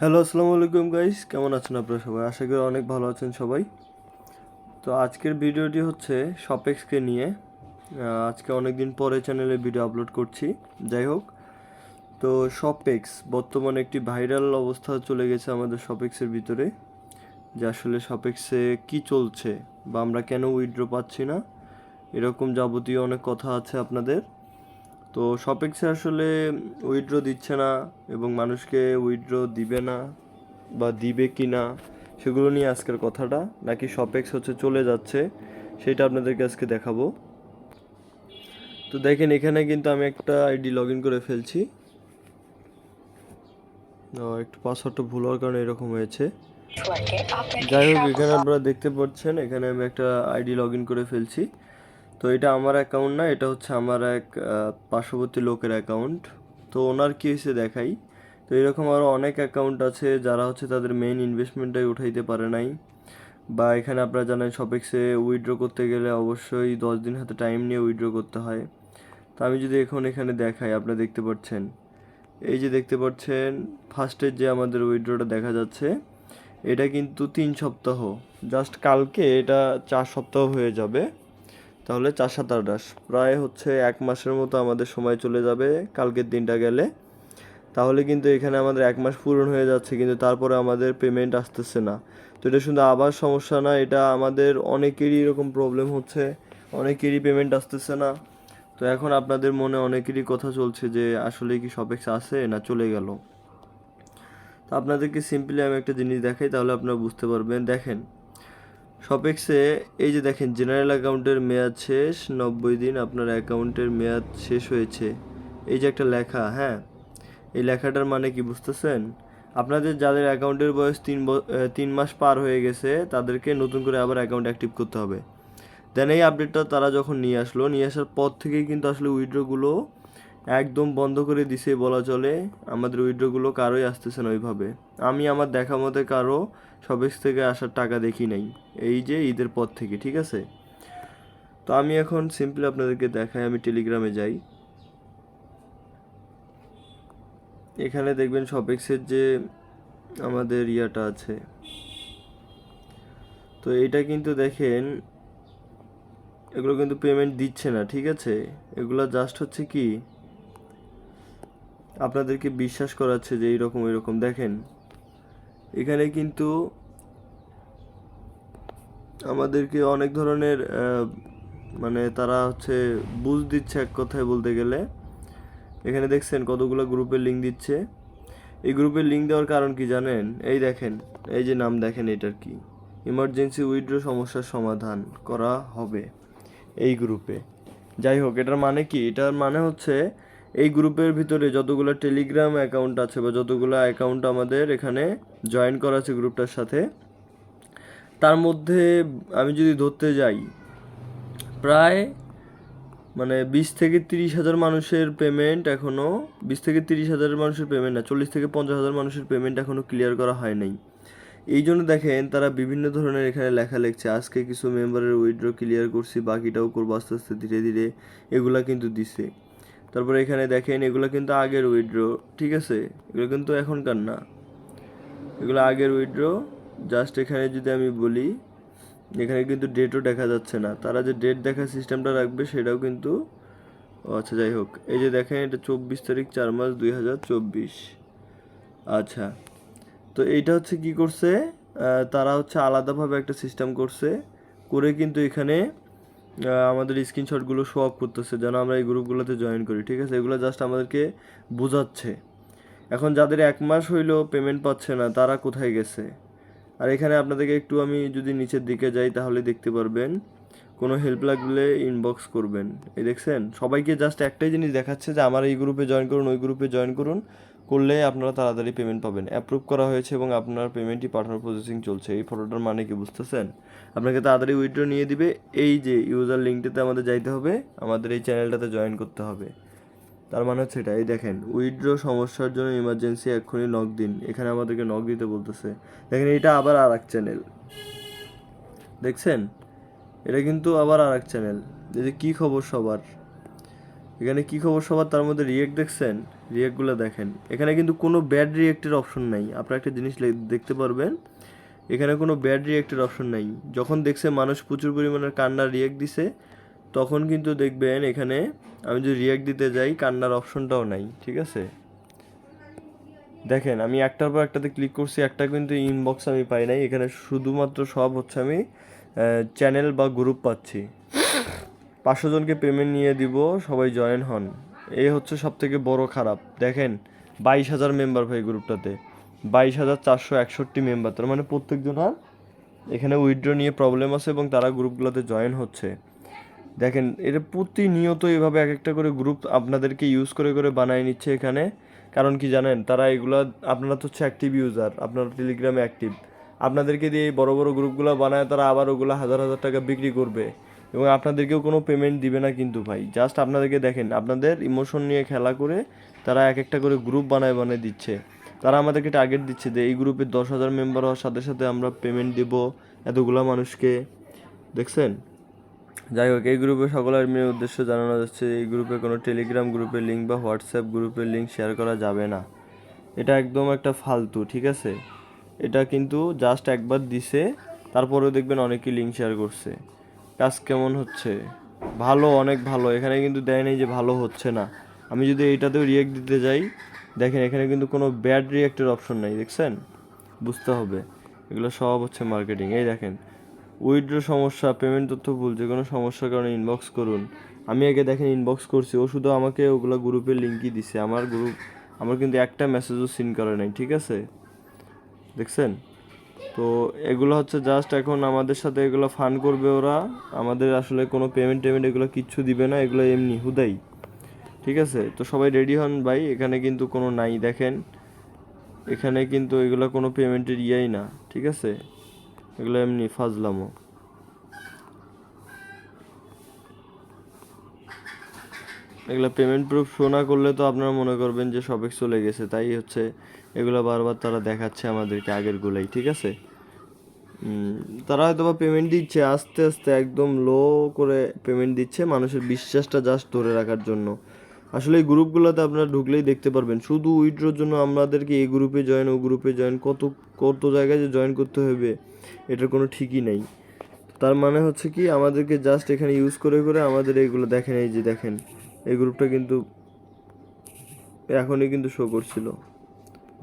Hello আসসালামু আলাইকুম guys কেমন আছেন আপনারা সবাই? আশা করি অনেক ভালো আছেন সবাই। তো আজকের ভিডিওটি হচ্ছে শপেক্সকে নিয়ে। আজকে অনেক দিন পরে চ্যানেলে ভিডিও আপলোড করছি। যাই হোক, তো শপেক্স বর্তমানে একটি ভাইরাল অবস্থা চলে গেছে আমাদের শপেক্সের ভিতরে। যে আসলে শপেক্সে কি চলছে বা আমরা কেন উইথড্র পাচ্ছি না, এরকম যাবতীয় অনেক কথা আছে আপনাদের। তো শপেক্সে আসলে উইথড্র দিচ্ছে না এবং মানুষকে উইথড্র দিবে না বা দিবে কি না সেগুলো নিয়ে আজকের কথাটা নাকি শপেক্স হচ্ছে চলে যাচ্ছে সেটা আপনাদেরকে আজকে দেখাবো। তো দেখেন এখানে কিন্তু আমি একটা আইডি লগ ইন করে ফেলছি। একটু পাসওয়ার্ডটা ভুল হওয়ার কারণে এরকম হয়েছে। যাই হোক এখানে আপনারা দেখতে পাচ্ছেন এখানে আমি একটা আইডি লগ ইন করে ফেলছি। তো এটা আমার অ্যাকাউন্ট না, এটা হচ্ছে আমার এক পার্শ্ববর্তী লোকের অ্যাকাউন্ট তো ওনার কী হয়েছে দেখাই। তো এরকম আরও অনেক অ্যাকাউন্ট আছে যারা হচ্ছে তাদের মেইন ইনভেস্টমেন্টটাই উঠাইতে পারে নাই। বা এখানে আপনারা জানেন শপেক্সে উইথড্র করতে গেলে অবশ্যই দশ দিন হাতে টাইম নিয়ে উইথড্র করতে হয়। তো আমি যদি এখন এখানে দেখাই, আপনারা দেখতে পাচ্ছেন। এই যে দেখতে পাচ্ছেন ফার্স্টের যে আমাদের উইড্রোটা দেখা যাচ্ছে, এটা কিন্তু তিন সপ্তাহ। জাস্ট কালকে এটা চার সপ্তাহ হয়ে যাবে। তাহলে চার সাত আঠাশ। প্রায় হচ্ছে এক মাসের মতো আমাদের সময় চলে যাবে, কালকের দিনটা গেলে। তাহলে কিন্তু এখানে আমাদের এক মাস পূরণ হয়ে যাচ্ছে, কিন্তু তারপরে আমাদের পেমেন্ট আসতেছে না। তো এটা শুধু আবার সমস্যা না, এটা আমাদের অনেকেরই এরকম প্রবলেম হচ্ছে, অনেকেরই পেমেন্ট আসতেছে না। তো এখন আপনাদের মনে অনেকেরই কথা চলছে যে, আসলে কি সবেক্স আছে না চলে গেল? তো আপনাদেরকে সিম্পলি আমি একটা জিনিস দেখাই, তাহলে আপনারা বুঝতে পারবেন। দেখেন শপেক্সে এই যে দেখেন জেনারেল অ্যাকাউন্টের মেয়াদ শেষ, নব্বই দিন আপনার অ্যাকাউন্টের মেয়াদ শেষ হয়েছে। এই যে একটা লেখা হ্যাঁ? এই লেখাটার মানে কি বুঝতেছেন? আপনাদের যাদের অ্যাকাউন্টের বয়স তিন তিন মাস পার হয়ে গেছে, তাদেরকে নতুন করে আবার অ্যাকাউন্ট অ্যাক্টিভ করতে হবে। দেন এই আপডেটটা তারা যখন নিয়ে আসলো, নিয়ে আসার পর থেকেই কিন্তু আসলে উইড্রোগুলো একদম বন্ধ করে দিছে বলা চলে। আমাদের উইড্রোগুলো কারোই আসতেছে না ওইভাবে। আমি আমার দেখা মতে কারও সবেক্স থেকে আসার টাকা দেখি নাই। এই যে ঈদের পর থেকে, ঠিক আছে? তো আমি এখন সিম্পলি আপনাদেরকে দেখাই, আমি টেলিগ্রামে যাই। এখানে দেখবেন শপেক্সের যে আমাদের ইয়াটা আছে। তো এটা কিন্তু দেখেন, এগুলো কিন্তু পেমেন্ট দিচ্ছে না, ঠিক আছে? এগুলো জাস্ট হচ্ছে কি আপনাদেরকে বিশ্বাস করাচ্ছে যে এইরকম এরকম দেখেন, এখানে কিন্তু আমাদেরকে অনেক ধরনের মানে তারা হচ্ছে বুঝ দিচ্ছে এক কথায় বলতে গেলে। এখানে দেখছেন কতগুলো গ্রুপের লিঙ্ক দিচ্ছে। এই গ্রুপের লিঙ্ক দেওয়ার কারণ কি জানেন? এই দেখেন, এই যে নাম দেখেন, এটার কি? ইমার্জেন্সি উইথড্র সমস্যার সমাধান করা হবে এই গ্রুপে। যাই হোক, এটার মানে কি? এটার মানে হচ্ছে এই গ্রুপের ভিতরে যতগুলো টেলিগ্রাম অ্যাকাউন্ট আছে বা যতগুলো অ্যাকাউন্ট আমাদের এখানে জয়েন করা আছে গ্রুপটার সাথে, তার মধ্যে আমি যদি ধরতে যাই, প্রায় মানে বিশ থেকে তিরিশ হাজার মানুষের পেমেন্ট এখনও বিশ থেকে তিরিশ হাজার মানুষের পেমেন্ট না, চল্লিশ থেকে পঞ্চাশ হাজার মানুষের পেমেন্ট এখনও ক্লিয়ার করা হয় নাই। এই জন্য দেখেন তারা বিভিন্ন ধরনের এখানে লেখা লিখছে, আজকে কিছু মেম্বারের উইথড্র ক্লিয়ার করছি, বাকিটাও করব আস্তে আস্তে ধীরে ধীরে, এগুলা কিন্তু দিছে। তারপরে এখানে দেখেন, এগুলো কিন্তু আগের উইড্রো ঠিক আছে? এগুলো কিন্তু এখনকার না। এগুলো আগের উইড্রো জাস্ট এখানে যদি আমি বলি, এখানে কিন্তু ডেটও দেখা যাচ্ছে না। তারা যে ডেট দেখার সিস্টেমটা রাখবে, সেটাও কিন্তু আচ্ছা যাই হোক। এই যে দেখেন, এটা চব্বিশ তারিখ, চার মাস দুই হাজার চব্বিশ। আচ্ছা তো এইটা হচ্ছে কি করছে? তারা হচ্ছে আলাদাভাবে একটা সিস্টেম করছে, করে কিন্তু এখানে আমাদের স্ক্রিনশটগুলো শো আপ করতেছে যেন আমরা এই গ্রুপগুলোতে জয়েন করি, ঠিক আছে? এগুলো জাস্ট আমাদেরকে বোঝাচ্ছে। এখন যাদের এক মাস হইল পেমেন্ট পাচ্ছে না, তারা কোথায় গেছে? আর এখানে আপনাদেরকে একটু আমি যদি নিচের দিকে যাই, তাহলে দেখতে পারবেন, কোনো হেল্প লাগলে ইনবক্স করবেন। এই দেখছেন? সবাইকে জাস্ট একটাই জিনিস দেখাচ্ছে যে, আমার এই গ্রুপে জয়েন করুন, ওই গ্রুপে জয়েন করুন। করলে আপনারা তাড়াতাড়ি পেমেন্ট পাবেন। অ্যাপ্রুভ করা হয়েছে এবং আপনার পেমেন্টটি পাঠানোর প্রসেসিং চলছে। এই ফটোটার মানে কি বুঝতেছেন? আপনাকে তাড়াতাড়ি উইথড্র নিয়ে দিবে। এই যে ইউজার লিঙ্কটাতে আমাদের যাইতে হবে। আমাদের এই চ্যানেলটাতে জয়েন করতে হবে। তার মানে হচ্ছে এটা। এই দেখেন উইথড্র সমস্যার জন্য ইমার্জেন্সি এক্ষুনি নক দিন। এখানে আমাদেরকে নক দিতে বলতেছে। দেখেন, এটা আবার আর এক চ্যানেল দেখছেন? এটা কিন্তু আবার আর এক চ্যানেল এই যে কী খবর সবার? এখানে কী খবর সবার? তার মধ্যে রিয়েক্ট দেখছেন? রিয়াক্টগুলো দেখেন। এখানে কিন্তু কোনো ব্যাড রিয়েক্টের অপশন নাই। আপনারা একটা জিনিস দেখতে পারবেন, এখানে কোনো ব্যাড রিয়েক্টের অপশন নাই। যখন দেখছে মানুষ প্রচুর পরিমাণের কান্নার রিয়েক্ট দিছে, তখন কিন্তু দেখবেন এখানে আমি যদি রিয়েক্ট দিতে যাই, কান্নার অপশনটাও নাই, ঠিক আছে? দেখেন, আমি একটার পর একটাতে ক্লিক করছি, একটা কিন্তু ইনবক্স আমি পাই নাই। এখানে শুধুমাত্র সব হচ্ছে আমি চ্যানেল বা গ্রুপ পাচ্ছি। পাঁচশো জনকে পেমেন্ট নিয়ে দিব, সবাই জয়েন হন। এই হচ্ছে সব থেকে বড় খারাপ। দেখেন, বাইশ হাজার মেম্বার ভাই গ্রুপটাতে। বাইশ হাজার চারশো একষট্টি মেম্বার তার মানে প্রত্যেকজনের এখানে উইথড্র নিয়ে প্রবলেম আছে এবং তারা গ্রুপগুলোতে জয়েন হচ্ছে। দেখেন এটা প্রতিনিয়ত এভাবে এক একটা করে গ্রুপ আপনাদেরকে ইউজ করে করে বানায় নিচ্ছে এখানে। কারণ কি জানেন, তারা এগুলো, আপনারা তো হচ্ছে অ্যাক্টিভ ইউজার আপনারা টেলিগ্রামে অ্যাক্টিভ আপনাদেরকে দিয়ে এই বড় বড় গ্রুপগুলো বানায় তারা আবার ওগুলো হাজার হাজার টাকা বিক্রি করবে। এবং আপনাদেরকেও কোনো পেমেন্ট দিবে না কিন্তু ভাই। জাস্ট আপনাদেরকে দেখেন, আপনাদের ইমোশন নিয়ে খেলা করে তারা এক একটা করে গ্রুপ বানায় বানায় দিচ্ছে। তারা আমাদেরকে টার্গেট দিচ্ছে যে এই গ্রুপে দশ হাজার মেম্বার হওয়ার সাথে সাথে আমরা পেমেন্ট দেব এতগুলা মানুষকে। দেখছেন? যাই হোক, এই গ্রুপে সকলের মেয়ে উদ্দেশ্য জানানো যাচ্ছে এই গ্রুপে কোনো টেলিগ্রাম গ্রুপের লিঙ্ক বা হোয়াটসঅ্যাপ গ্রুপের লিঙ্ক শেয়ার করা যাবে না। এটা একদম একটা ফালতু, ঠিক আছে? এটা কিন্তু জাস্ট একবার দিছে, তারপরেও দেখবেন অনেকেই লিঙ্ক শেয়ার করছে। কাজ কেমন হচ্ছে? ভালো, অনেক ভালো। এখানে কিন্তু দেয় নেই যে ভালো হচ্ছে না। আমি যদি এইটাতেও রিয়েক্ট দিতে যাই, দেখেন এখানে কিন্তু কোনো ব্যাড রিয়েক্টের অপশন নাই, দেখছেন? বুঝতে হবে। এগুলো সব হচ্ছে মার্কেটিং এই দেখেন উইথড্র সমস্যা পেমেন্ট তথ্য ভুল, যে কোনো সমস্যার কারণে ইনবক্স করুন। আমি আগে দেখেন ইনবক্স করছি ও শুধু আমাকে ওগুলো গ্রুপের লিঙ্কই দিছে। আমার গ্রুপ আমার কিন্তু একটা মেসেজও সিন করে নাই, ঠিক আছে? দেখছেন? তো এগুলো হচ্ছে জাস্ট এখন আমাদের সাথে এগুলো ফান করবে ওরা। আমাদের আসলে কোনো পেমেন্ট টেমেন্ট এগুলো কিচ্ছু দিবে না, এগুলো এমনি, হুদাই। ঠিক আছে? তো সবাই রেডি হন ভাই, এখানে কিন্তু কোনো নাই, দেখেন। এখানে কিন্তু এগুলো কোনো পেমেন্টের ইয়েই না, ঠিক আছে? এগুলো এমনি ফাজলামো। এগুলো পেমেন্ট প্রুফ শো না করলে তো আপনারা মনে করবেন যে সবেক চলে গেছে, তাই হচ্ছে এগুলো বারবার তারা দেখাচ্ছে আমাদেরকে আগের গুলাই, ঠিক আছে? তারা হয়তো বা পেমেন্ট দিচ্ছে, আস্তে আস্তে একদম লো করে পেমেন্ট দিচ্ছে মানুষের বিশ্বাসটা জাস্ট ধরে রাখার জন্য। আসলে এই গ্রুপগুলোতে আপনারা ঢুকলেই দেখতে পারবেন, শুধু উইড্রোর জন্য আমাদেরকে এই গ্রুপে জয়েন ও গ্রুপে জয়েন কত কত জায়গায় যে জয়েন করতে হবে, এটার কোনো ঠিকই নেই। তার মানে হচ্ছে কি, আমাদেরকে জাস্ট এখানে ইউজ করে করে আমাদের এইগুলো দেখেন, এই যে দেখেন, এই গ্রুপটা কিন্তু এখনই কিন্তু শো করছিল।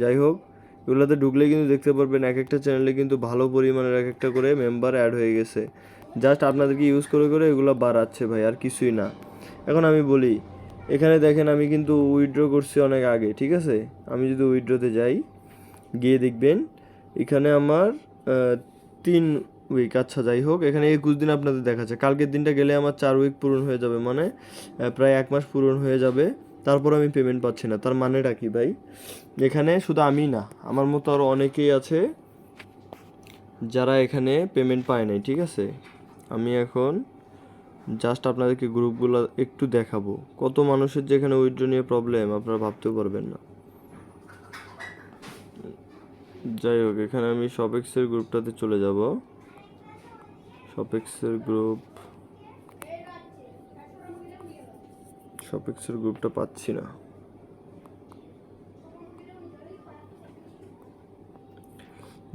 যাই হোক, এগুলোতে ঢুকলে কিন্তু দেখতে পারবেন এক একটা চ্যানেলে কিন্তু ভালো পরিমাণের এক একটা করে মেম্বার অ্যাড হয়ে গেছে। জাস্ট আপনাদেরকে ইউজ করে করে এগুলো বাড়াচ্ছে ভাই, আর কিছুই না। এখন আমি বলি, এখানে দেখেন আমি কিন্তু উইথড্র করছি অনেক আগে, ঠিক আছে? আমি যদি উইড্রোতে যাই, গিয়ে দেখবেন এখানে আমার তিন উইক আচ্ছা যাই হোক, এখানে একুশ দিন আপনাদের দেখাচ্ছে। কালকের দিনটা গেলে আমার চার উইক পূরণ হয়ে যাবে মানে প্রায় এক মাস পূরণ হয়ে যাবে। তারপর আমি পেমেন্ট পাচ্ছি না। তার মানেটা কি ভাই? এখানে শুধু আমি না, আমার মতো আরও অনেকেই আছে যারা এখানে পেমেন্ট পায় নাই, ঠিক আছে? আমি এখন জাস্ট আপনাদেরকে গ্রুপগুলো একটু দেখাবো। কত মানুষের যেখানে উইথড্র নিয়ে প্রবলেম আপনারা ভাবতেও পারবেন না। যাই হোক, এখানে আমি শপেক্সের গ্রুপটাতে চলে যাব। শপেক্সের গ্রুপ শপেক্সের গ্রুপটা পাচ্ছি না।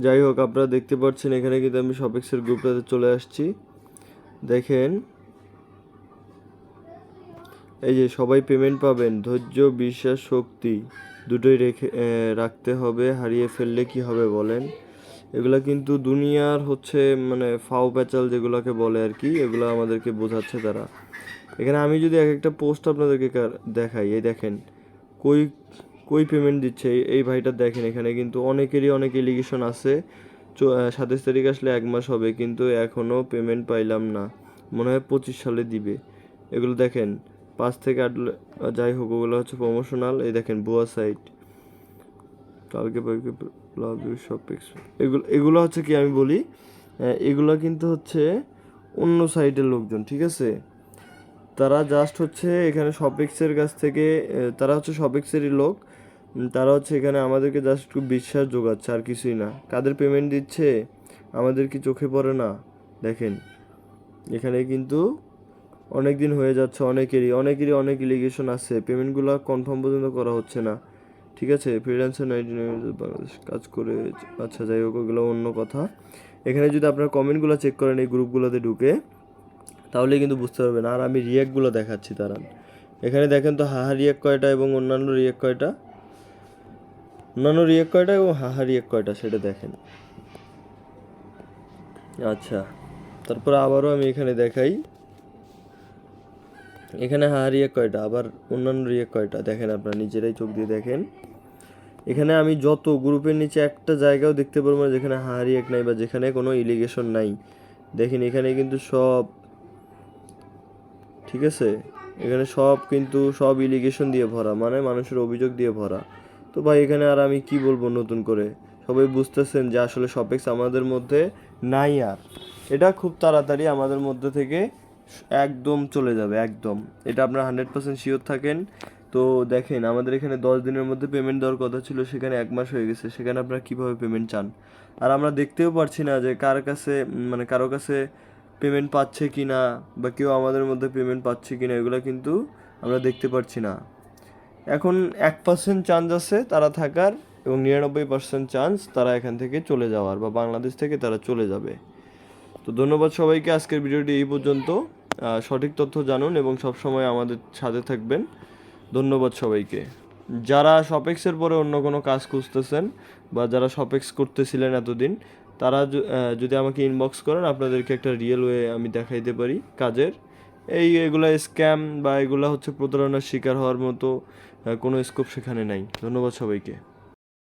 যাই হোক, আপনারা দেখতে পাচ্ছেন এখানে কিন্তু আমি শপেক্সের গ্রুপটাতে চলে আসছি। দেখেন, এই যে সবাই পেমেন্ট পাবেন, ধৈর্য, বিশ্বাস, শক্তি দুটোই রেখে রাখতে হবে, হারিয়ে ফেললে কি হবে বলেন? এগুলা কিন্তু দুনিয়ার হচ্ছে মানে ফাও প্যাচাল যেগুলোকে বলে আর কি, এগুলো আমাদেরকে বোঝাচ্ছে তারা। এখানে আমি যদি এক একটা পোস্ট আপনাদেরকে দেখাই, এই দেখেন, কই কই পেমেন্ট দিচ্ছে? এই- ভাইটা দেখেন, এখানে কিন্তু অনেকেরই, অনেক এলিগেশন আছে। সাতাশ তারিখ আসলে এক মাস হবে, কিন্তু এখনও পেমেন্ট পাইলাম না। মনে হয় পঁচিশ সালে দিবে। এগুলো দেখেন, পাঁচ থেকে আট যাই হোক, ওগুলো হচ্ছে প্রমোশনাল এই দেখেন বুয়া সাইট কালকে শপিক্স এগুলো এগুলো হচ্ছে কি আমি বলি এগুলো কিন্তু হচ্ছে অন্য সাইটের লোকজন, ঠিক আছে? তারা জাস্ট হচ্ছে এখানে শপিক্সের কাছ থেকে তারা হচ্ছে শপিক্সেরই লোক। তারা হচ্ছে এখানে আমাদেরকে জাস্ট একটু বিশ্বাস যোগাচ্ছে, আর কিছুই না। কাদের পেমেন্ট দিচ্ছে, আমাদের কি চোখে পড়ে না? দেখেন, এখানে কিন্তু অনেক দিন হয়ে যাচ্ছে, অনেকেরই অনেকেরই অনেক ইলিগেশন আছে। পেমেন্টগুলো কনফার্ম পর্যন্ত করা হচ্ছে না। ঠিক আছে? ফ্রিল্যান্সার নাইনটি বাংলাদেশ কাজ করে আচ্ছা যাই হোক, ওগুলো অন্য কথা। এখানে যদি আপনার কমেন্টগুলো চেক করেন, এই গ্রুপগুলোতে ঢুকে তাহলে কিন্তু বুঝতে পারবেন। আর আমি রিয়াক্টগুলো দেখাচ্ছি তারান এখানে দেখেন তো হাহা রিয়াক্ট কয়টা এবং অন্যান্য রিয়াক্ট কয়টা? অন্যান্য রিয়াক্ট কয়টা এবং হাহা রিয়াক্ট কয়টা সেটা দেখেন। আচ্ছা তারপরে আবারও আমি এখানে দেখাই। এখানে হাহা রিয়াক্ট কয়টা, আবার অন্যান্য রিয়াক্ট কয়টা? দেখেন আপনারা নিজেরাই চোখ দিয়ে দেখেন। এখানে আমি যত গ্রুপের নিচে একটা জায়গাও দেখতে পারব না যেখানে হাহা রিয়াক্ট নাই বা যেখানে কোনো ইলিগেশন নাই। দেখেন এখানে কিন্তু সব ঠিক আছে? এখানে সব কিন্তু সব ইলিগেশন দিয়ে ভরা মানে মানুষের অভিযোগ দিয়ে ভরা। তো ভাই, এখানে আর আমি কি বলব নতুন করে? সবাই বুঝতেছেন যে আসলে সপেক্স আমাদের মধ্যে নাই আর। এটা খুব তাড়াতাড়ি আমাদের মধ্যে থেকে একদম চলে যাবে, একদম। এটা আপনারা হান্ড্রেড পার্সেন্ট শিওর থাকেন। তো দেখেন, আমাদের এখানে দশ দিনের মধ্যে পেমেন্ট দেওয়ার কথা ছিল, সেখানে এক মাস হয়ে গেছে। সেখানে আপনারা কীভাবে পেমেন্ট চান? আর আমরা দেখতেও পারছি না যে কার কাছে মানে কারও কাছে পেমেন্ট পাচ্ছে কি না বা কেউ আমাদের মধ্যে পেমেন্ট পাচ্ছে কি না এগুলো কিন্তু আমরা দেখতে পারছি না। এখন এক পার্সেন্ট চান্স আছে তারা থাকার এবং নিরানব্বই পার্সেন্ট চান্স তারা এখান থেকে চলে যাওয়ার বা বাংলাদেশ থেকে তারা চলে যাবে। তো ধন্যবাদ সবাইকে, আজকের ভিডিওটি এই পর্যন্ত। সঠিক তথ্য জানুন এবং সবসময় আমাদের সাথে থাকবেন। ধন্যবাদ সবাইকে। যারা শপেক্সের পরে অন্য কোনো কাজ খুঁজতেছেন বা যারা শপেক্স করতেছিলেন এতদিন তারা যদি আমাকে ইনবক্স করেন, আপনাদেরকে একটা রিয়েল ওয়ে আমি দেখাইতে পারি কাজের। এই এগুলা স্ক্যাম বা এগুলা হচ্ছে প্রতারণার শিকার হওয়ার মতো কোনো স্কোপ সেখানে নাই। ধন্যবাদ সবাইকে।